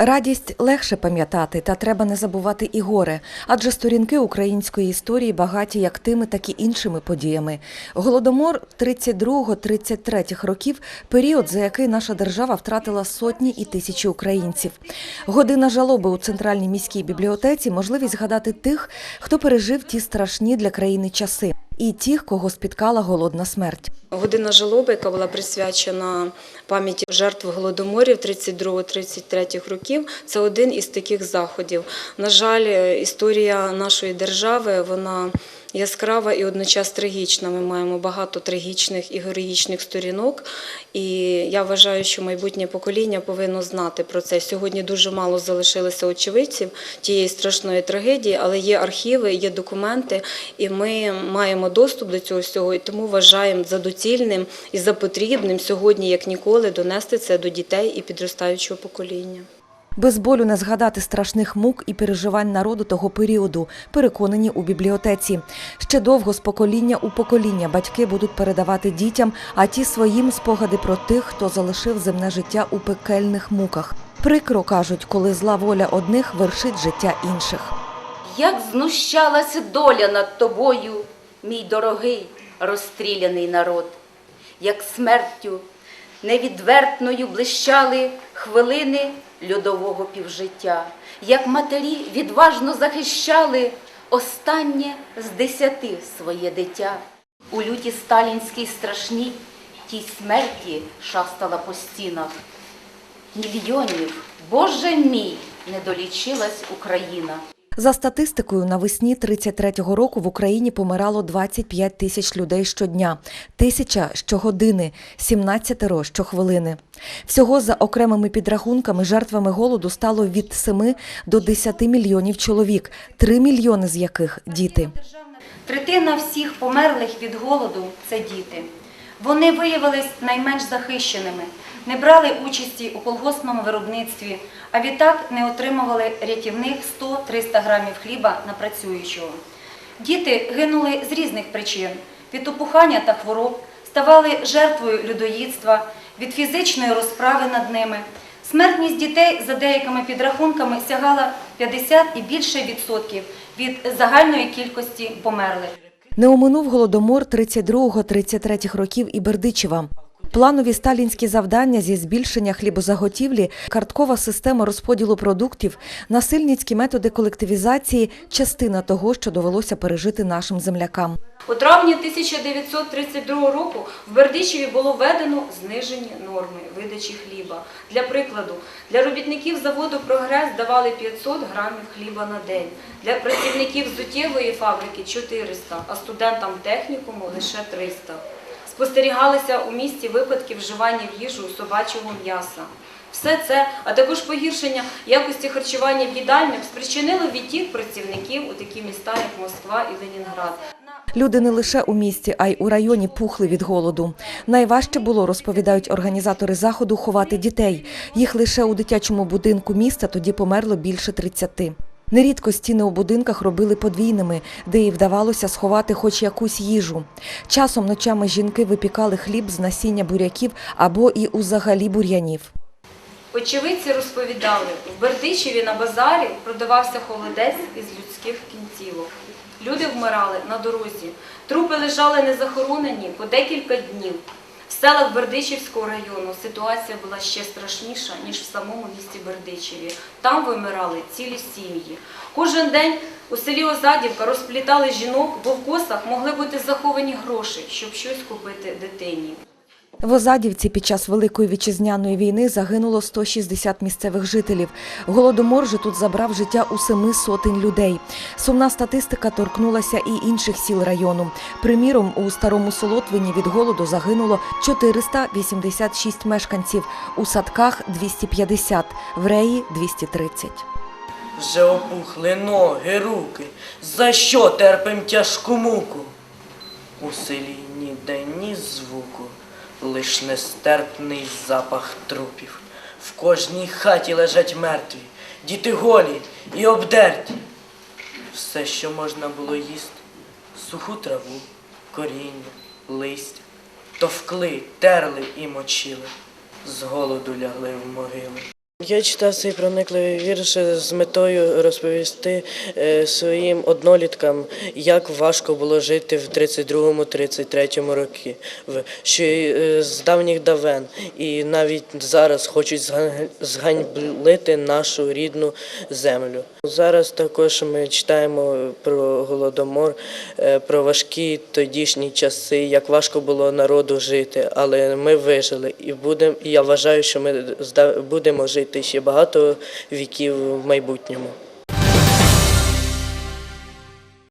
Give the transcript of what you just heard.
Радість легше пам'ятати, та треба не забувати і горе, адже сторінки української історії багаті як тими, так і іншими подіями. Голодомор 32-33 років період, за який наша держава втратила сотні і тисячі українців. Година жалоби у центральній міській бібліотеці можливість згадати тих, хто пережив ті страшні для країни часи, і тих, кого спіткала голодна смерть. Година жалоби, яка була присвячена пам'яті жертв голодоморів 32-33 років, це один із таких заходів. На жаль, історія нашої держави вона яскрава і одночас трагічна. Ми маємо багато трагічних і героїчних сторінок. І я вважаю, що майбутнє покоління повинно знати про це. Сьогодні дуже мало залишилося очевидців тієї страшної трагедії, але є архіви, є документи, і ми маємо доступ до цього всього. І тому вважаємо за доцільним і за потрібним сьогодні, як ніколи, донести це до дітей і підростаючого покоління. Без болю не згадати страшних мук і переживань народу того періоду, переконані у бібліотеці. Ще довго з покоління у покоління батьки будуть передавати дітям, а ті своїм спогади про тих, хто залишив земне життя у пекельних муках. Прикро кажуть, коли зла воля одних вершить життя інших. Як знущалася доля над тобою, мій дорогий розстріляний народ, як смертю невідвертною блищали хвилини льодового півжиття, як матері відважно захищали останнє з десяти своє дитя. У люті сталінській страшній тій смерті шастала по стінах. Мільйонів, Боже мій, не долічилась Україна. За статистикою, навесні 33-го року в Україні помирало 25 тисяч людей щодня, тисяча щогодини, 17 щохвилини. Всього за окремими підрахунками жертвами голоду стало від 7 до 10 мільйонів чоловік, 3 мільйони з яких діти. Третина всіх померлих від голоду це діти. Вони виявились найменш захищеними, не брали участі у колгоспному виробництві, а відтак не отримували рятівних 100-300 грамів хліба на працюючого. Діти гинули з різних причин від опухання та хвороб, ставали жертвою людоїдства, від фізичної розправи над ними. Смертність дітей за деякими підрахунками сягала 50 і більше відсотків від загальної кількості померлих. Не оминув голодомор 32-33 років і Бердичева. Планові сталінські завдання зі збільшення хлібозаготівлі, карткова система розподілу продуктів, насильницькі методи колективізації – частина того, що довелося пережити нашим землякам. У травні 1932 року в Бердичеві було введено знижені норми видачі хліба. Для прикладу, для робітників заводу «Прогрес» давали 500 грамів хліба на день, для працівників зуттєвої фабрики – 400, а студентам технікуму – лише 300. Спостерігалися у місті випадки вживання в їжу собачого м'яса. Все це, а також погіршення якості харчування в їдальнях спричинило відтік працівників у такі міста, як Москва і Ленінград. Люди не лише у місті, а й у районі пухли від голоду. Найважче було, розповідають організатори заходу, ховати дітей. Їх лише у дитячому будинку міста тоді померло більше 30. Нерідко стіни у будинках робили подвійними, де їй вдавалося сховати хоч якусь їжу. Часом ночами жінки випікали хліб з насіння буряків або і узагалі бур'янів. Очевидці розповідали, в Бердичеві на базарі продавався холодець із людських кінцівок. Люди вмирали на дорозі. Трупи лежали незахоронені по декілька днів. В селах Бердичівського району ситуація була ще страшніша, ніж в самому місті Бердичеві. Там вимирали цілі сім'ї. Кожен день у селі Озадівка розплітали жінок, бо в косах могли бути заховані гроші, щоб щось купити дитині. В Озадівці під час Великої вітчизняної війни загинуло 160 місцевих жителів. Голодомор же тут забрав життя у семи сотень людей. Сумна статистика торкнулася і інших сіл району. Приміром, у Старому Солотвині від голоду загинуло 486 мешканців, у садках – 250, в Реї – 230. Вже опухли ноги, руки, за що терпим тяжку муку? У селі ніде ні звуку, лиш нестерпний запах трупів. В кожній хаті лежать мертві, діти голі і обдерті. Все, що можна було їсти, суху траву, коріння, листя, товкли, терли і мочили, з голоду лягли в могили. Я читав цей проникливий вірш з метою розповісти е, своїм одноліткам, як важко було жити в 32-33 роки, в- що з давніх давен і навіть зараз хочуть зганьблити нашу рідну землю. Зараз також ми читаємо про голодомор, е, про важкі тодішні часи, як важко було народу жити, але ми вижили і будемо. Я вважаю, що ми будемо ще багато віків в майбутньому.